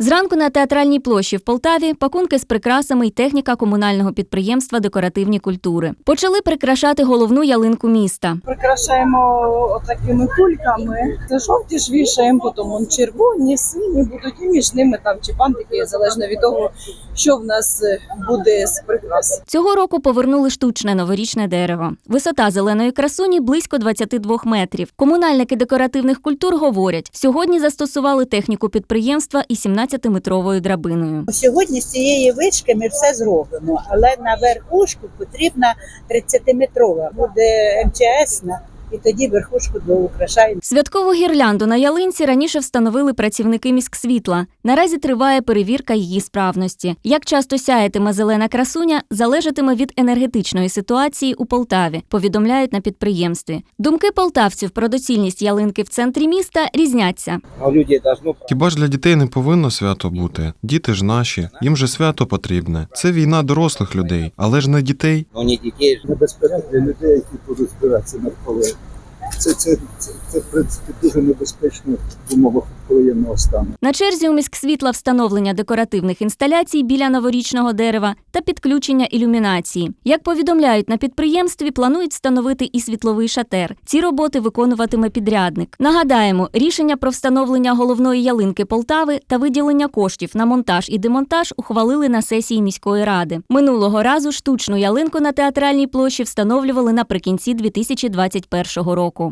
Зранку на театральній площі в Полтаві пакунки з прикрасами й техніка комунального підприємства Декоративні культури. Почали прикрашати головну ялинку міста. Прикрашаємо такими кульками. Це жовті ж вішаємо, потім он червоні, сині будуть і між ними там чи бантики, залежно від того, що в нас е, буде з прикрас. Цього року повернули штучне новорічне дерево. Висота зеленої красуні близько 22 метрів. Комунальники декоративних культур говорять, сьогодні застосували техніку підприємства і 17-метровою драбиною. Сьогодні з цієї вишки ми все зробимо, але на верхушку потрібна 30-метрова, буде МЧСна, і тоді верхушку доукрашаємо. Святкову гірлянду на ялинці раніше встановили працівники міськсвітла. Наразі триває перевірка її справності. Як часто сяятиме зелена красуня, залежатиме від енергетичної ситуації у Полтаві, повідомляють на підприємстві. Думки полтавців про доцільність ялинки в центрі міста різняться. Хіба ж для дітей не повинно свято бути? Діти ж наші, їм же свято потрібне. Це війна дорослих людей, але ж не дітей. но не детей же. небезпека для людей, які будуть збиратися навколо. Це, це, це, це в принципі дуже небезпечно в умовах воєнного стану. На черзі у міськсвітла встановлення декоративних інсталяцій біля новорічного дерева та підключення ілюмінації. Як повідомляють на підприємстві, планують встановити і світловий шатер. Ці роботи виконуватиме підрядник. Нагадаємо, рішення про встановлення головної ялинки Полтави та виділення коштів на монтаж і демонтаж ухвалили на сесії міської ради. Минулого разу штучну ялинку на театральній площі встановлювали наприкінці 2021 року.